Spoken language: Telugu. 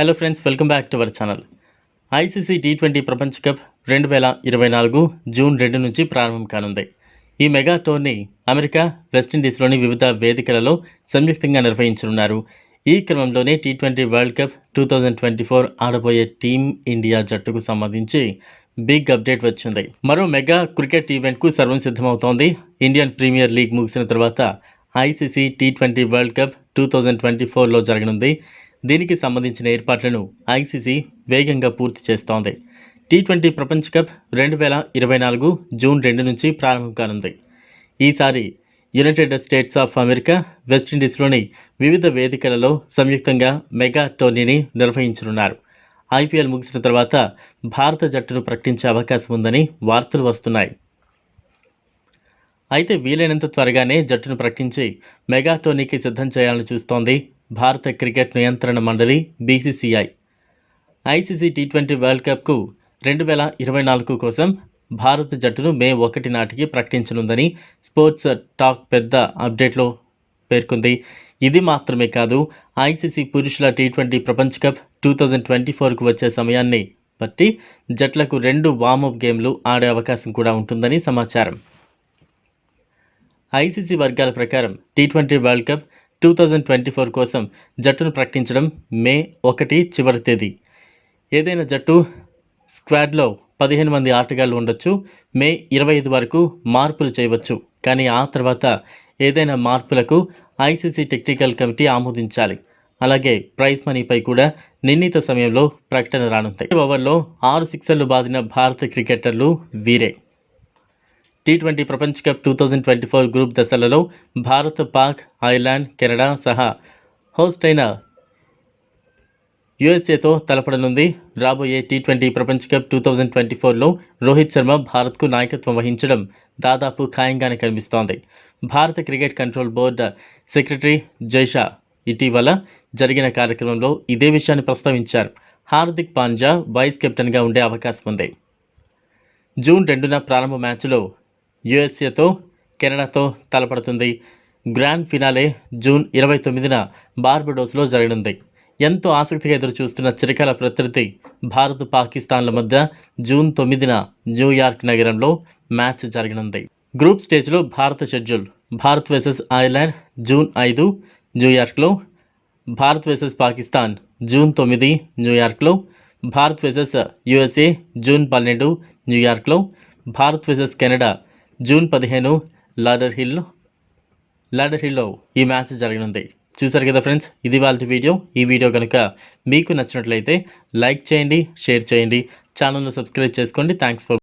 Hello friends welcome back to our channel ICC T twenty ప్రపంచ కప్ రెండు వేల ఇరవై నాలుగు జూన్ రెండు నుంచి ప్రారంభం కానుంది. ఈ మెగా టోర్నీ అమెరికా వెస్టిండీస్లోని వివిధ వేదికలలో సంయుక్తంగా నిర్వహించనున్నారు. ఈ క్రమంలోనే T twenty world cup two thousand twenty four ఆడబోయే team India జట్టుకు సంబంధించి బిగ్ అప్డేట్ వచ్చింది. మరో మెగా క్రికెట్ ఈవెంట్కు సర్వం సిద్ధమవుతోంది. ఇండియన్ ప్రీమియర్ లీగ్ ముగిసిన తర్వాత ICC T twenty world cup two thousand twenty ఫోర్లో జరగనుంది. దీనికి సంబంధించిన ఏర్పాట్లను ఐసీసీ వేగంగా పూర్తి చేస్తోంది. టీ ట్వంటీ ప్రపంచ కప్ రెండు వేల ఇరవై నాలుగు జూన్ రెండు నుంచి ప్రారంభం కానుంది. ఈసారి యునైటెడ్ స్టేట్స్ ఆఫ్ అమెరికా వెస్టిండీస్లోని వివిధ వేదికలలో సంయుక్తంగా మెగా టోర్నీని నిర్వహించనున్నారు. ఐపీఎల్ ముగిసిన తర్వాత భారత జట్టును ప్రకటించే అవకాశం ఉందని వార్తలు వస్తున్నాయి. అయితే వీలైనంత త్వరగానే జట్టును ప్రకటించి మెగా టోర్నీకి సిద్ధం చేయాలని చూస్తోంది భారత క్రికెట్ నియంత్రణ మండలి BCCI. ICC T twenty world కప్కు రెండు వేల ఇరవై నాలుగు కోసం భారత జట్టును మే ఒకటి నాటికి ప్రకటించనుందని స్పోర్ట్స్ టాక్ పెద్ద అప్డేట్లో పేర్కొంది. ఇది మాత్రమే కాదు ఐసీసీ పురుషుల టీ ట్వంటీ ప్రపంచ కప్ టూ థౌజండ్ ట్వంటీ ఫోర్కు వచ్చే సమయాన్ని బట్టి జట్లకు రెండు వార్మప్ గేమ్లు ఆడే అవకాశం కూడా ఉంటుందని సమాచారం. ఐసీసీ వర్గాల ప్రకారం T twenty world cup two thousand twenty four కోసం జట్టును ప్రకటించడం మే ఒకటి చివరి తేదీ. ఏదైనా జట్టు స్క్వాడ్లో పదిహేను మంది ఆటగాళ్ళు ఉండొచ్చు. మే ఇరవై ఐదు వరకు మార్పులు చేయవచ్చు. కానీ ఆ తర్వాత ఏదైనా మార్పులకు ఐసీసీ టెక్నికల్ కమిటీ ఆమోదించాలి. అలాగే ప్రైజ్ మనీపై కూడా నిర్ణీత సమయంలో ప్రకటన రానుంది. ఓవర్లో ఆరు సిక్సర్లు బాదిన భారత క్రికెటర్లు వీరే. టీ ట్వంటీ ప్రపంచ cup two thousand twenty four group దశలలో భారత్ పాక్ ఐర్లాండ్ కెనడా సహా హోస్ట్ అయిన యుఎస్ఏతో తలపడనుంది. రాబోయే టీ ట్వంటీ ప్రపంచ కప్ టూ థౌజండ్ ట్వంటీ ఫోర్లో రోహిత్ శర్మ భారత్కు నాయకత్వం వహించడం దాదాపు ఖాయంగానే కనిపిస్తోంది. భారత cricket control board secretary Jay Shah ఇటీవల జరిగిన కార్యక్రమంలో ఇదే విషయాన్ని ప్రస్తావించారు. హార్దిక్ పాండ్యా వైస్ కెప్టెన్గా ఉండే అవకాశం ఉంది. జూన్ రెండున ప్రారంభ మ్యాచ్లో యుఎస్ఏతో కెనడాతో తలపడుతుంది. గ్రాండ్ ఫినాలే జూన్ ఇరవై తొమ్మిదిన బార్బడోస్లో జరగనుంది ఎంతో ఆసక్తిగా ఎదురు చూస్తున్న చిరకాల ప్రత్యర్థి భారత్ పాకిస్తాన్ల మధ్య జూన్ తొమ్మిదిన న్యూయార్క్ నగరంలో మ్యాచ్ జరగనుంది. గ్రూప్ స్టేజ్లో భారత schedule Bharat versus Ireland June ఐదు న్యూయార్క్లో భారత్ వర్సెస్ పాకిస్తాన్ జూన్ తొమ్మిది న్యూయార్క్లో భారత్ వర్సెస్ యుఎస్ఏ జూన్ పన్నెండు న్యూయార్క్లో భారత్ వర్సెస్ కెనడా జూన్ పదిహేను లాడర్ హిల్ లాడర్ హిల్లో ఈ మ్యాచ్ జరగనుంది. చూసారు కదా ఫ్రెండ్స్ ఇది వాళ్ళ వీడియో. ఈ వీడియో కనుక మీకు నచ్చినట్లయితే లైక్ చేయండి షేర్ చేయండి. ఛానల్ను సబ్స్క్రైబ్ చేసుకోండి. Thanks for